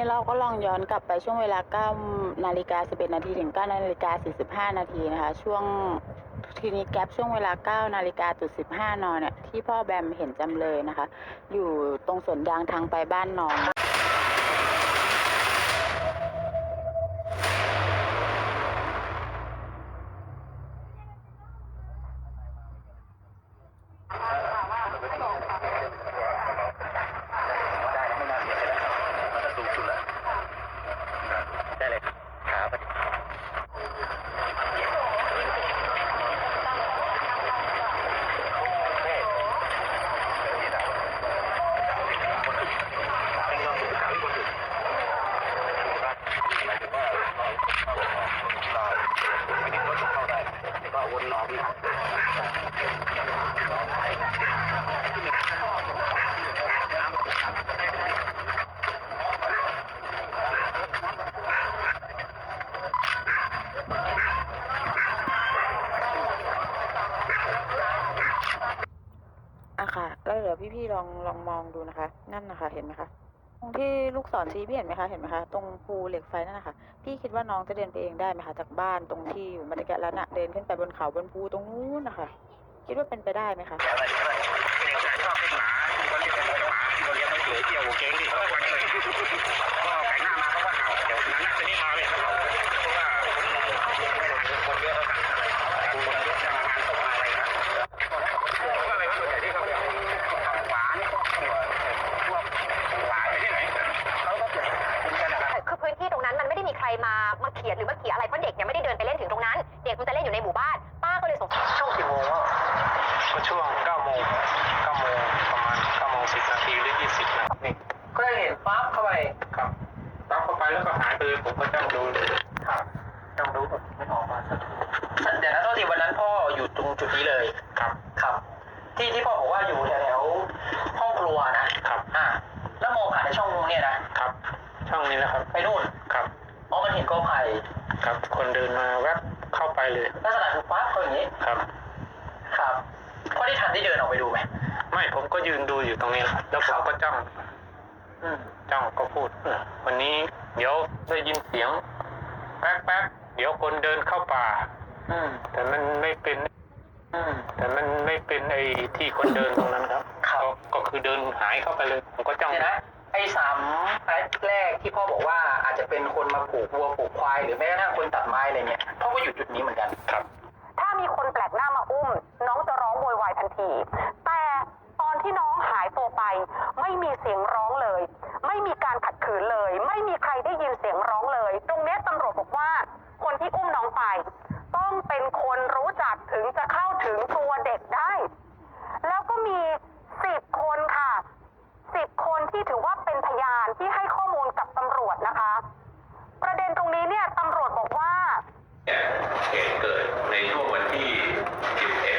นี้เราก็ลองย้อนกลับไปช่วงเวลา9นาฬิกา11นาทีถึง9นาฬิกา45นาทีนะคะ ช่วงทีนี้แกลบช่วงเวลา9นาฬิกาจุด15นเนี่ยที่พ่อแบมเห็นจำเลยนะคะ อยู่ตรงสวนยางทางไปบ้านน้อง ได้ไม่น่าเสียเลยมันก็สูงสุดแล้วได้เลยขาไปวนออกนี่ อะค่ะแล้วเดี๋ยวพี่ๆล องลองมองดูนะคะ นั่นนะคะ เห็นไหมคะตรงที่ลูกศรชี้พี่เห็นไหมคะเห็นไหมคะตรงภูเหล็กไฟนั่นนะคะพี่คิดว่าน้องจะเดินไปเองได้ไหมคะจากบ้านตรงที่อยู่มาตะแกะแล้วนะเดินขึ้นไปบนเขาบนภูตรงนู้นนะคะ คิดว่าเป็นไปได้ไหมคะอะไรก็ได้เด็กชายชอบเป็นหมาก็เรียกเป็นหมาที่เขาเลี้ยงไม่เฉยเที่ยวเก่งดิ ช่วง9โมง9โมงประมาณ9โมง10นาทีหรือ20นาทีก็ได้เห็นปั๊บเข้าไปครับรับเข้าไปแล้วก็หายไปเลยผมก็จ้องดูครับจ้องดูแบบไม่ออกมาสักทีเดี๋ยวนะโทษทีวันนั้นพ่ออยู่ตรงจุดนี้เลยครับครับ ที่ที่พ่อบอกว่าอยู่แถวๆห้องครัวนะครับอ่าแล้วมองผ่านในช่องเนี่ยนะครับ ช่องนี้นะครับไปนู่นครับอ๋อมันเห็นกอไผ่ครับ คนเดินมาแวบเข้าไปเลยลักษณะคือปั๊บเขาอย่างนี้ ครับ ครับพ่อที่ทั นได้เดินออกไปดูไหมไม่ผมก็ยืนดูอยู่ตรงนี้นะแล้วผมก็จ้องอืมจ้องก็พูดเออวันนี้ เดี๋ยวได้ยินเสียง แป๊กแป๊กเดี๋ยวคนเดินเข้าป่า อืมแต่มันไม่เป็น อืมแต่มันไม่เป็นไอ้ที่คนเดินตรงนั้นครับครับ ก็ก็คือเดินหายเข้าไปเลย ผมก็จ้อง เดี๋ยวนะไอ้สามไอ้แรกที่พ่อบอกว่าอาจจะเป็นคนมาปลูกวัวปลูกควายหรือแม้กระทั่งคนตัดไม้อะไรเนี่ยพ่อก็อยู่จุดนี้เหมือนกันครับถ้ามีคนแปลกหน้ามาอุ้ม น้องจะร้องโวยวาย ที แต่ตอนที่น้องหายตัวไป ไม่มีเสียงร้องเลย ไม่มีการขัดขืนเลย ไม่มีใครได้ยินเสียงร้องเลย ตรงนี้ตำรวจบอกว่า คนที่อุ้มน้องไป ต้องเป็นคนรู้จักถึงจะเข้าถึงตัวเด็กได้ แล้วก็มีสิบคนค่ะสิบคนที่ถือว่าเป็นพยานที่ให้ข้อมูลกับตำรวจนะคะ ประเด็นตรงนี้เนี่ยตำรวจบอกว่าเนี่ยเหตุเกิดในช่วงวันที่11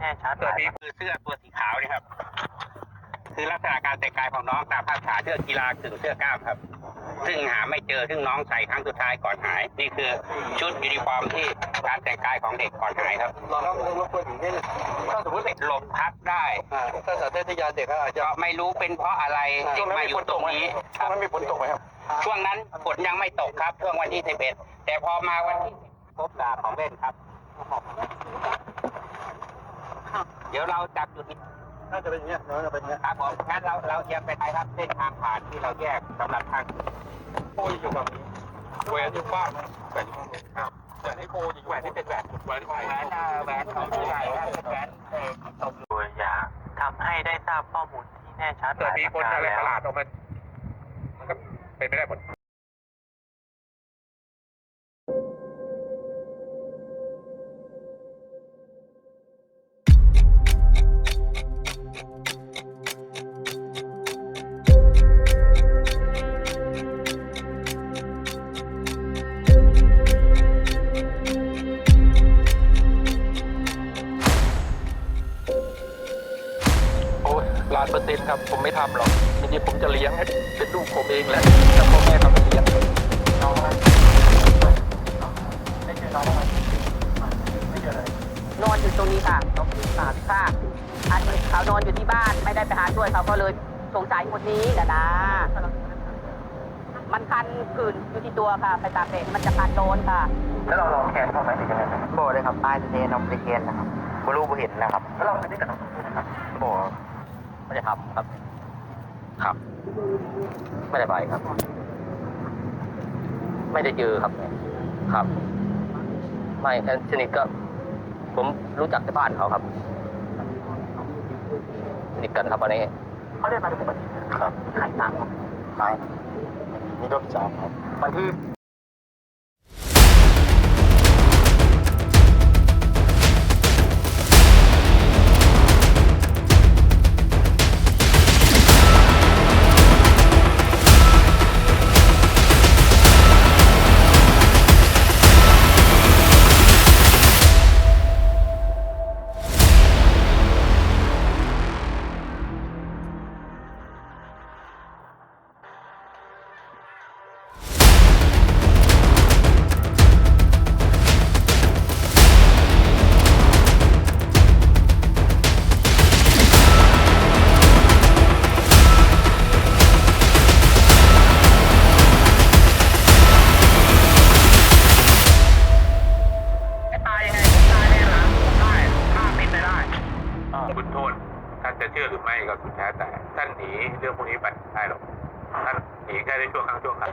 แน่ชัดหตัวลายนี้คือเสื้อตัวสีขาวนี่ครับ คือลักษณะการแต่งกายของน้องตามภาพถ่ายเสื้อกีฬากึ่งเสื้อกล้ามครับ ซึ่งหาไม่เจอซึ่งน้องใส่ครั้งสุดท้ายก่อนหาย นี่คือชุดยูนิฟอร์มที่การแต่งกายของเด็กก่อนหายครับเราต้องรบกวนถึงนี่ถ้าสมมติลมพัดได้ถ้าสาธิตยาเด็กก็อาจจะก็ไม่รู้เป็นเพราะอะไรจึงมาอยู่ตรงนี้คช่วรับงนั้นมีฝนตกไหมครับ ช่วงนั้นฝนยังไม่ตกครับช่วงวันที่11แต่พอมาวันที่10พบดาของเล่นครับ เดี๋ยวเราจับจุดนี้น่าจะเป็นอย่างเงี้ยน่าจะเป็นอย่างเงี้ยครับผมงั้นเราเราเอียงไปไหนครับเส้นทางผ่านที่เราแยกสำหรับทางโอ้ยอยู่กับนี้แหวนอยู่บ้านแหวนอยู่ข้างบนครับแหวนให้โคอยู่แหวนที่เป็นแหวนแหวนแหวนเอ่อแหวนของผู้ใหญ่ครับเป็นแหวนเอกตกตัวอย่างทำให้ได้ทราบข้อมูลที่แน่ชัดหเกิดลายมีปคนระการอะไรแล้ประวหลาดออกมามันก็เป็นไม่ได้หมด ล้านเปอร์เซ็นต์ครับ ผมไม่ทำหรอกทีนี้ผมจะเลี้ยงให้เป็นลูกผมเองแหละแต่พ่อแม่เขาไม่เลี้ยงน้องอะไรไม่เจอน้องอะไรไม่เจอเลยนอนอยู่ตรงนี้ค่ะตรงนี้ค่ะค่ะอันนี้เขานอนอยู่ที่บ้านไม่ได้ไปหาช่วยเขาก็เลยสงสัยคนนี้นะนะมันคันผื่นอยู่ที่ตัวค่ะไปตากแดดมันจะคันโดนค่ะ แล้วเราลองแคนเขาไหมหรือยังไงบ่เลยครับตายเทนอมไปเคนนะครับบ่รู้บ่เห็นนะครับแล้วเราไม่ได้กระทำนะครับบ่ ไม่ได้ทำครับ ครับ ไม่ได้ไปครับ ไม่ได้เจอครับ ครับ ไม่แค่สนิทก็ ผมรู้จักที่บ้านเขาครับสนิทกันครับวันนี้เขาได้มาทุกวันครับใครตามใครมีรถสามครับวันที่ หนีเรื่องพวกนี้ไปไม่ได้หรอกท่านหนีแค่ในชั่วครั้งชั่วคราว